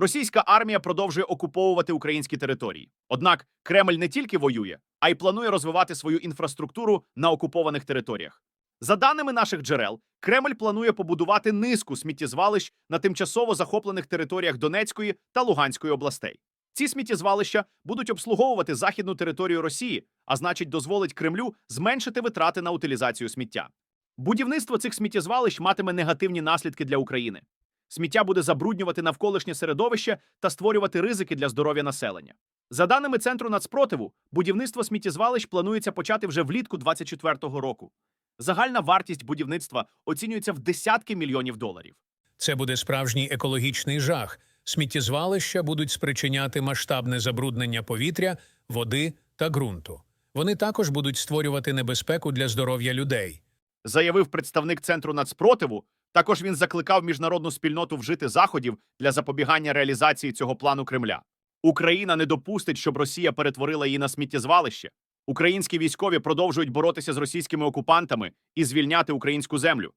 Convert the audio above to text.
Російська армія продовжує окуповувати українські території. Однак Кремль не тільки воює, а й планує розвивати свою інфраструктуру на окупованих територіях. За даними наших джерел, Кремль планує побудувати низку сміттєзвалищ на тимчасово захоплених територіях Донецької та Луганської областей. Ці сміттєзвалища будуть обслуговувати західну територію Росії, а значить, дозволить Кремлю зменшити витрати на утилізацію сміття. Будівництво цих сміттєзвалищ матиме негативні наслідки для України. Сміття буде забруднювати навколишнє середовище та створювати ризики для здоров'я населення. За даними Центру нацпротиву, будівництво сміттєзвалищ планується почати вже влітку 2024 року. Загальна вартість будівництва оцінюється в десятки мільйонів доларів. Це буде справжній екологічний жах. Сміттєзвалища будуть спричиняти масштабне забруднення повітря, води та ґрунту. Вони також будуть створювати небезпеку для здоров'я людей. Заявив представник Центру нацпротиву. Також він закликав міжнародну спільноту вжити заходів для запобігання реалізації цього плану Кремля. Україна не допустить, щоб Росія перетворила її на сміттєзвалище. Українські військові продовжують боротися з російськими окупантами і звільняти українську землю.